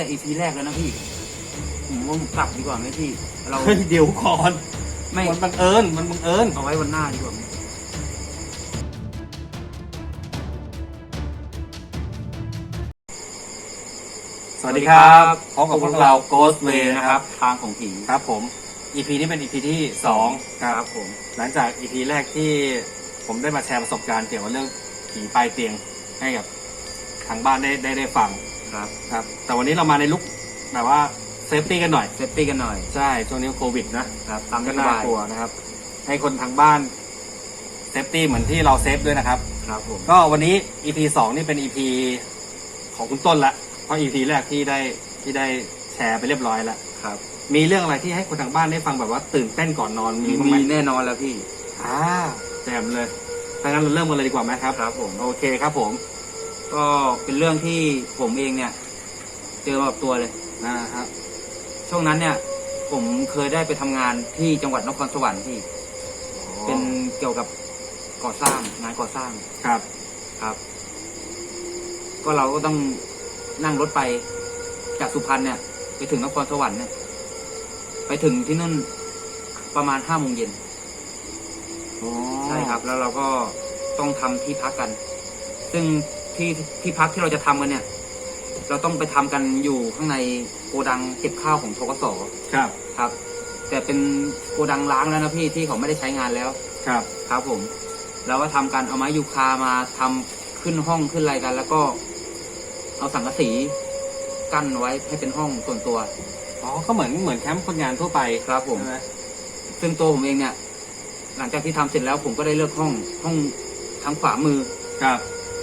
แต่อีพีแรกแล้วนะพี่ผมว่าผมกลับดีกว่าไหมพี่ เราเฮ้ยเดี๋ยวก่อนไม่มันบังเอิญมันบังเอิญ เอาไว้วันหน้าดีกว่าไหมสวัสดีครับพบกับพวกเรา Ghost Way นะนะคครัรับบทางของผีครับผม EP นี้เป็น EP ที่สองครับครับผม หลังจาก EP แรกที่ผมได้มาแชร์ประสบการณ์เกี่ยวกับเรื่องผีปลายเตียงให้กับทางบ้านได้ได้ได้ฟัง ครับ ครับ แต่วันนี้เรามาในลุกแบบว่าเซฟตี้กันหน่อย เซฟตี้กันหน่อย ใช่ ช่วงนี้โควิดนะครับตามก็ที่น่าบาย กลัวนะครับ ให้คนทางบ้านเซฟตี้เหมือนที่เราเซฟด้วยนะครับ ครับผม ก็วันนี้ EP สองนี่เป็น EP ของคุณต้นละ เพราะ EP แรกที่ได้ที่ได้แชร์ไปเรียบร้อยแล้ว ครับ มีเรื่องอะไรที่ให้คนทางบ้านได้ฟังแบบว่าตื่นเต้นก่อนนอนมีมีบ้างไหมมีแน่นอนแล้วพี่ อ่าแจมเลยถ้างั้นเราเริ่มกันเลยดีกว่าไหมครับ ครับผม โอเคครับผม ก็เป็นเรื่องที่ผมเองเนี่ย เจอมากับตัวเลยนะครับ ช่วงนั้นเนี่ย ผมเคยได้ไปทำงานที่จังหวัดนครสวรรค์ที่ เป็นเกี่ยวกับก่อสร้างงานก่อสร้างครับ ครับ ก็เราก็ต้องนั่งรถไปจากสุพรรณเนี่ย ไปถึงนครสวรรค์เนี่ย ไปถึงที่นู่นประมาณห้าโมงเย็นอ๋อใช่ครับ แล้วเราก็ต้องทำที่พักกัน ซึ่ง ที่ที่พักที่เราจะทำกันเนี่ย เราต้องไปทำกันอยู่ข้างในโกดังเก็บข้าวของทกสครับครับ แต่เป็นโกดังล้างแล้วนะพี่ที่เขาไม่ได้ใช้งานแล้วครับ ครับผม เราก็ทำกันเอาไม้ยูคามาทำขึ้นห้องขึ้นอะไรกัน แล้วก็ เอาสังกะสีกั้นไว้ให้เป็นห้องส่วนตัวอ๋อก็เหมือนเหมือนแคมป์คนงานทั่วไปครับผมใช่ไหมซึ่งตัวผมเองเนี่ย หลังจากที่ทำเสร็จแล้วผมก็ได้เลือกห้องห้องทางขวามือครับ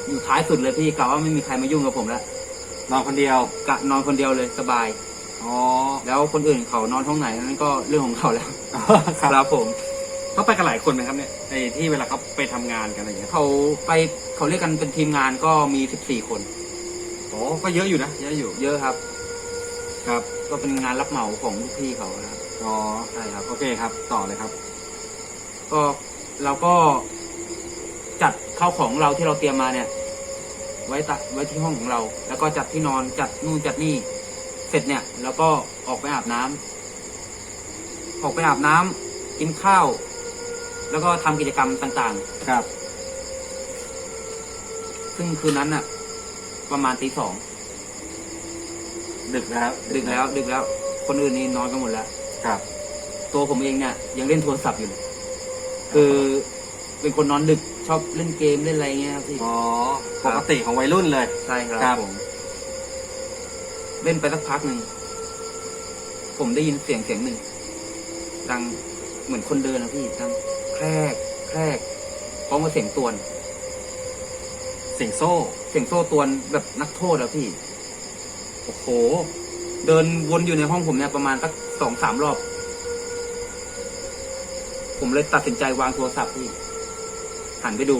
อยู่ท้ายสุดเลยพี่กะว่าไม่มีใครมายุ่งกับผมแล้วนอนคนเดียวกะนอนคนเดียวเลยสบาย อ๋อ แล้วคนอื่นเขานอนห้องไหนนั้นก็เรื่องของเขาแล้วครับครับผมเขาไปกันหลายคนนะครับเนี่ยไอ้ที่เวลาเขาไปทำงานกันอะไรอย่างเงี้ยเขาไปเขาเรียกกันเป็นทีมงานก็มีสิบสี่คน โอ้ก็เยอะอยู่นะเยอะอยู่เยอะครับ ครับก็เป็นงานรับเหมาของลูกพี่เขานะครับอ๋อใช่ครับ โอเคครับ ต่อเลยครับ ก็เราก็ จัดข้าวของเราที่เราเตรียมมาเนี่ย ไว้ตะไว้ที่ห้องของเรา แล้วก็จัดที่นอนจัดนู่นจัดนี่ เสร็จเนี่ย แล้วก็ออกไปอาบน้ำออกไปอาบน้ำกินข้าว แล้วก็ทำกิจกรรมต่างครับๆซึ่งคืนนั้นน่ะ ประมาณตีสองดึกแล้ว ดึกแล้ว ดึกแล้ว คนอื่นนี่นอนกันหมดแล้ว ครับ ตัวผมเองเนี่ย ยังเล่นโทรศัพท์อยู่เลยคือ เป็นคนนอนดึกชอบเล่นเกมเล่นอะไรเงี้ยครับพี่อ๋อปกติของวัยรุ่นเลย ใช่ครับครับผมเล่นไปสักพักหนึ่งผมได้ยินเสียงเสียงหนึ่งดังเหมือนคนเดินนะพี่ดังแครกแครกพร้อมกับเสียงตวน เสียงโซ่ เสียงโซ่ตวนแบบนักโทษอะพี่โอ้โห เดินวนอยู่ในห้องผมเนี่ยประมาณสักสองสามรอบ ผมเลยตัดสินใจวางโทรศัพท์พี่ หันไปดู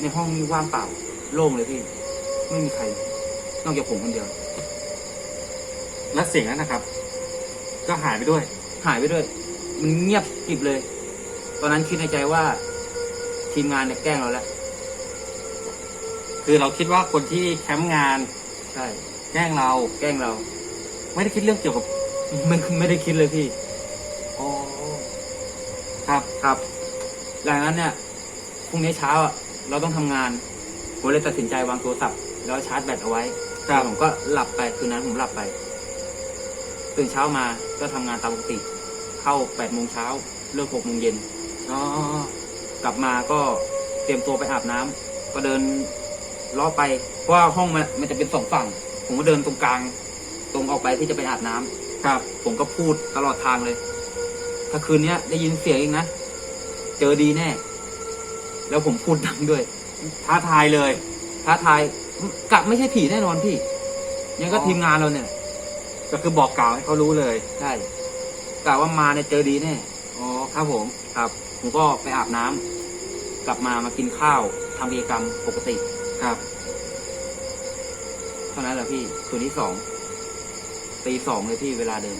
ในห้องนี้ว่างเปล่า โล่งเลยพี่ ไม่มีใคร นอกจากผมคนเดียว และเสียงนั้นนะครับ ก็หายไปด้วย หายไปด้วย มันเงียบกริบเลย ตอนนั้นคิดในใจว่า ทีมงานเนี่ยแกล้งเราแล้วคือเราคิดว่าคนที่แคมป์งานใช่แกล้งเรา แกล้งเรา ไม่ได้คิดเรื่องเกี่ยวกับไม่ไม่ได้คิดเลยพี่อ๋อครับครับหลังจากนั้นเนี่ยพ รุ่งนี้เช้าอะเราต้องทำงานผมเลยตัดสินใจวางโทรศัพท์แล้วชาร์จแบตเอาไว้ครับผมก็หลับไปคืนนั้นผมหลับไป ตื่นเช้ามาก็ทำงานตามปกติ เข้าแปดโมงเช้าเลิกหกโมงเย็นอ๋อกลับมาก็เตรียมตัวไปอาบน้ำก็เดินล้อไปเพราะว่าห้องมันมันจะเป็นสองฝั่ง ผมก็เดินตรงกลาง ตรงออกไปที่จะไปอาบน้ำครับ ผมก็พูดตลอดทางเลย ถ้าคืนเนี้ยได้ยินเสียงอีกนะ เจอดีแน่ แล้วผมพูดดังด้วย ท้าทายเลย ท้าทายกะไม่ใช่ผีแน่นอนพี่ ยังก็อ๋อทีมงานเราเนี่ย ก็คือบอกกล่าวให้เขารู้เลยใช่กะว่ามาเนี่ยเจอดีแน่อ๋อครับผมครับผมก็ไปอาบน้ำกลับมามากินข้าวทำกิจกรรมปกติครับเท่านั้นแหละพี่คืนที่สองตีสองเลยพี่เวลาเดิม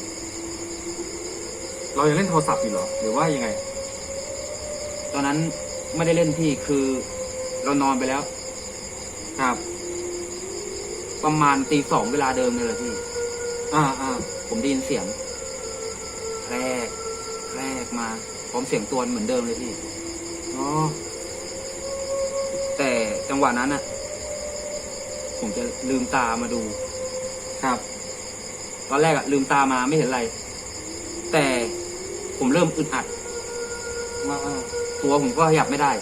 เรายังเล่นโทรศัพท์อยู่เหรอ หรือว่ายังไง ตอนนั้น ไม่ได้เล่นพี่คือเรานอนไปแล้ว ครับ ประมาณตีสองเวลาเดิมเลยแหละพี่ อ่าอ่าผมได้ยินเสียง แรก แรกมาพร้อมเสียงตัวนเหมือนเดิมเลยพี่อ๋อแต่จังหวะนั้นน่ะผมจะลืมตามาดู ครับ ตอนแรกอะลืมตามาไม่เห็นอะไร แต่ผมเริ่มอึดอัดมาอ่า ตัวผมก็ขยับไม่ได้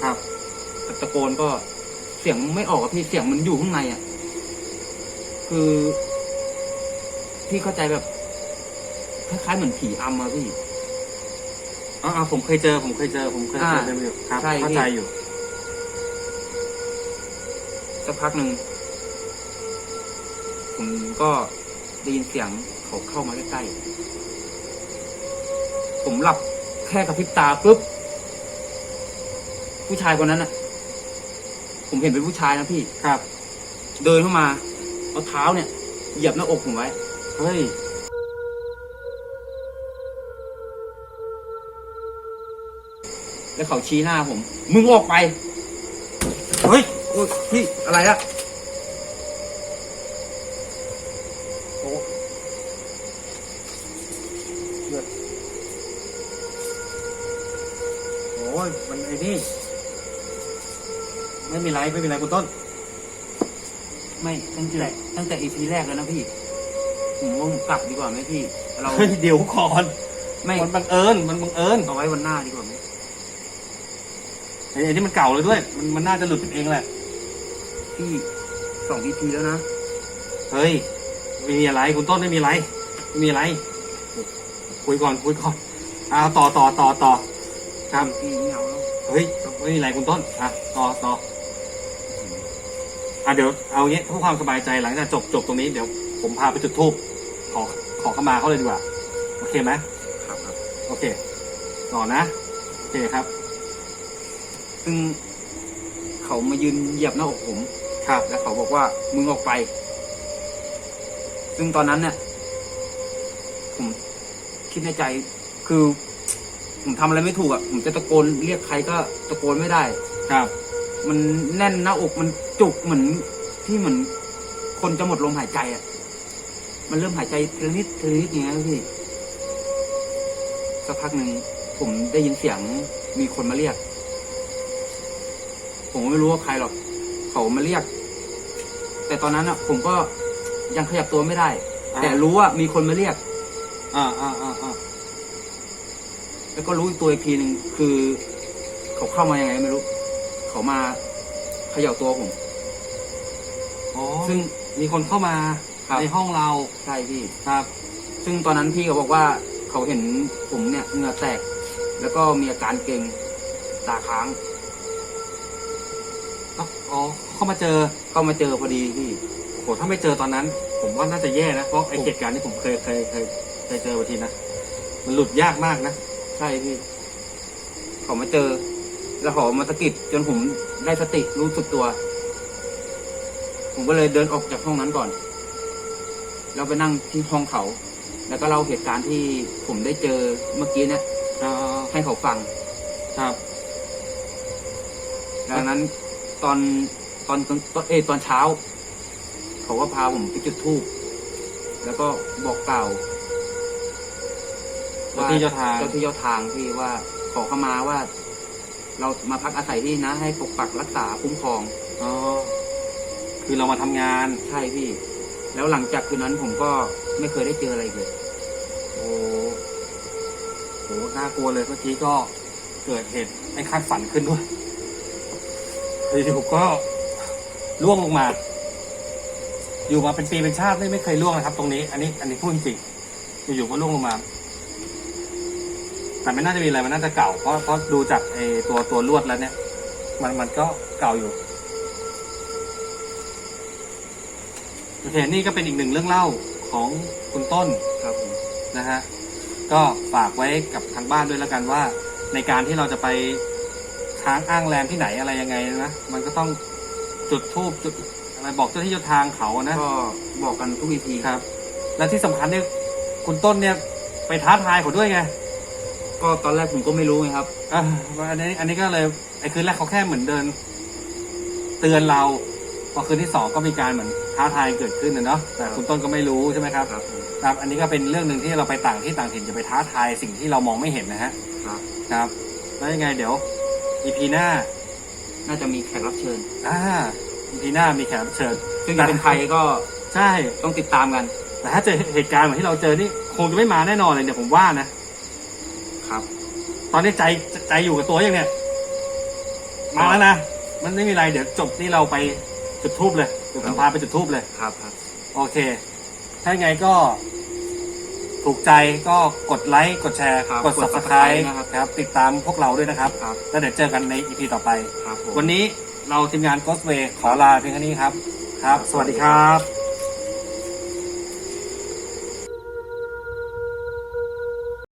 ครับตะโกนก็เสียงไม่ออกอะพี่เสียงมันอยู่ข้างในอะคือพี่เข้าใจแบบคล้ายๆเหมือนผีอำอะพี่อ่าอ่าผมเคยเจอ ผมเคยเจอ ผมเคยเจออ่าเดินอยู่ครับใช่เข้าพี่ ใจอยู่ สักพักหนึ่งผมก็ได้ยินเสียงเขาเข้ามาใกล้ๆผมหลับแค่กระพริบตาปุ๊บผู้ชายคนนั้นน่ะ ผมเห็นเป็นผู้ชายนะพี่ครับ เดินเข้ามาเอาเท้าเนี่ย เหยียบหน้าอกผมไว้เฮ้ยแล้วเขาชี้หน้าผม มึงออกไป เฮ้ยโอ้ยพี่อะไรอะ โอ้เลือดโอ้ย มันไอ้นี่ ไม่มีไรไม่มีไรคุณต้น ไม่ตั้งแต่ตั้งแต่อีพีแรกแล้วนะพี่ ผมว่าผมกลับดีกว่าไหมพี่ เราเฮ้ยเดี๋ยวก่อนไม่มันบังเอิญมันบังเอิญเอาไว้วันหน้าดีกว่าไหมไอ้ไอ้นี่มันเก่าเลยด้วย มันมันน่าจะหลุดเองแหละ พี่สองอีพีแล้วนะ เฮ้ยไม่มีอะไรคุณต้นไม่มีอะไรไม่มีอะไรคุยก่อนคุยก่อนอ่าต่อต่อต่อต่อครับพี่ไม่เอาแล้วเฮ้ยไม่มีอะไรคุณต้นอะต่อต่อ อะเดี๋ยวเอางี้เพื่อความสบายใจหลังจากจบจบตรงนี้เดี๋ยวผมพาไปจุดทูบขอขอเข้ามาเขาเลยดีกว่า โอเคไหมครับครับโอเค ต่อนะ โอเคครับ ซึ่งเขามายืนเหยียบหน้าอกผม ครับ แล้วเขาบอกว่ามึงออกไป ซึ่งตอนนั้นเนี่ย ผมคิดในใจคือ ผมทำอะไรไม่ถูกอะ ผมจะตะโกนเรียกใครก็ตะโกนไม่ได้ ครับ มันแน่นหน้าอกมันจุกเหมือนที่เหมือน คนจะหมดลมหายใจอะ มันเริ่มหายใจทีละนิดทีละนิดอย่างเงี้ยพี่สักพักหนึ่งผมได้ยินเสียงมีคนมาเรียก ผมก็ไม่รู้ว่าใครหรอกเขามาเรียก แต่ตอนนั้นอะ ผมก็ยังขยับตัวไม่ได้อ่าแต่รู้ว่ามีคนมาเรียก อ่าอ่าอ่าอ่าแล้วก็รู้อีกตัวอีกทีหนึ่งคือ เขาเข้ามายังไงไม่รู้ เขามาเขย่าตัวผม อ๋อซึ่งมีคนเข้ามาครับ ในห้องเราใช่พี่ ครับ ซึ่งตอนนั้นพี่เขาบอกว่าเขาเห็นผมเนี่ยเหงื่อแตก แล้วก็มีอาการเกร็งตาค้าง อ๋อเข้ามาเจอเข้ามาเจอพอดีพี่โอ้โหถ้าไม่เจอตอนนั้น ผมว่าน่าจะแย่นะ เพราะไอ้เหตุการณ์ที่ผมเคยเคยเคยเคยเจอวันทีนะ มันหลุดยากมากนะ ใช่พี่ เขามาเจอ แล้วเขามาสะกิดจนผมได้สติรู้สึกตัว ผมก็เลยเดินออกจากห้องนั้นก่อน แล้วไปนั่งที่ห้องเขา แล้วก็เล่าเหตุการณ์ที่ผมได้เจอเมื่อกี้เนี่ยอ่าให้เขาฟัง ครับดังนั้นตอนตอนตอนตอนเอยตอนเช้า เขาก็พาผมไปจุดธูปแล้วก็บอกกล่าวเจ้าที่เจ้าทางเจ้าที่เจ้าทางที่ว่าขอเข้ามาว่า เรามาพักอาศัยที่นะ ให้ปกปักรักษาคุ้มครองอ๋อคือเรามาทำงาน ใช่พี่ แล้วหลังจากคืนนั้นผมก็ไม่เคยได้เจออะไรอีกเลย โอ้โหน่ากลัวเลยเมื่อกี้ก็เกิดเหตุไม่คาดฝันขึ้นด้วยอยู่ๆก็ล่วงลงมา อยู่มาเป็นปีเป็นชาติไม่ไม่เคยล่วงนะครับ ตรงนี้ อันนี้ อันนี้พูดจริงๆอยู่ๆก็ล่วงลงมา แต่ไม่น่าจะมีอะไรมันน่าจะเก่าเพราะเพราะดูจากไอตัวตัวลวดแล้วเนี่ย มันมันก็เก่าอยู่โอเคนี่ก็เป็นอีกหนึ่งเรื่องเล่าของคุณต้นครับผมนะฮะก็ฝากไว้กับทางบ้านด้วยแล้วกันว่า ในการที่เราจะไปค้างอ้างแรมที่ไหนอะไรยังไงนะ มันก็ต้องจุดทูบจุดอะไรบอกเจ้าที่เจ้าทางเขานะก็บอกกันทุกวีทีครับ และที่สำคัญเนี่ยคุณต้นเนี่ยไปท้าทายเขาด้วยไง ก็ตอนแรกผมก็ไม่รู้ไงครับ อ่าอันนี้อันนี้ก็เลยไอ้คืนแรกเขาแค่เหมือนเดิน เตือนเรา พอคืนที่สองก็มีการเหมือนท้าทายเกิดขึ้นนะเนาะแต่คุณต้นก็ไม่รู้ใช่ไหมครับ ครับผมครับ อันนี้ก็เป็นเรื่องหนึ่งที่เราไปต่างที่ต่างถิ่นจะไปท้าทายสิ่งที่เรามองไม่เห็นนะฮะ ครับ ครับ แล้วยังไงเดี๋ยวอีพีหน้า น่าจะมีแขกรับเชิญอ่าอีพีหน้ามีแขกรับเชิญ ซึ่งจะเป็นใครก็ใช่ ต้องติดตามกัน แต่ถ้าเจอเหตุการณ์เหมือนที่เราเจอนี่คงจะไม่มาแน่นอนเลยเนี่ยผมว่านะครับ ตอนนี้ใจใจอยู่กับตัวยังเนี่ย มาแล้วนะ มันไม่มีอะไร เดี๋ยวจบที่เราไปจุดทูบเลยเดี๋ยวผมพาไปจุดทูบเลย ครับครับ โอเค ถ้ายังไงก็ ถูกใจก็กดไลค์ กดแชร์ครับกดกด subscribe subscribe นะครับครับ ติดตามพวกเราด้วยนะครับครับ แล้วเดี๋ยวเจอกันในอีพีต่อไปครับผมวันนี้เราทีมงาน Ghostway ขอลาเพียงแค่นี้ครับ ครับ สวัสดีครับ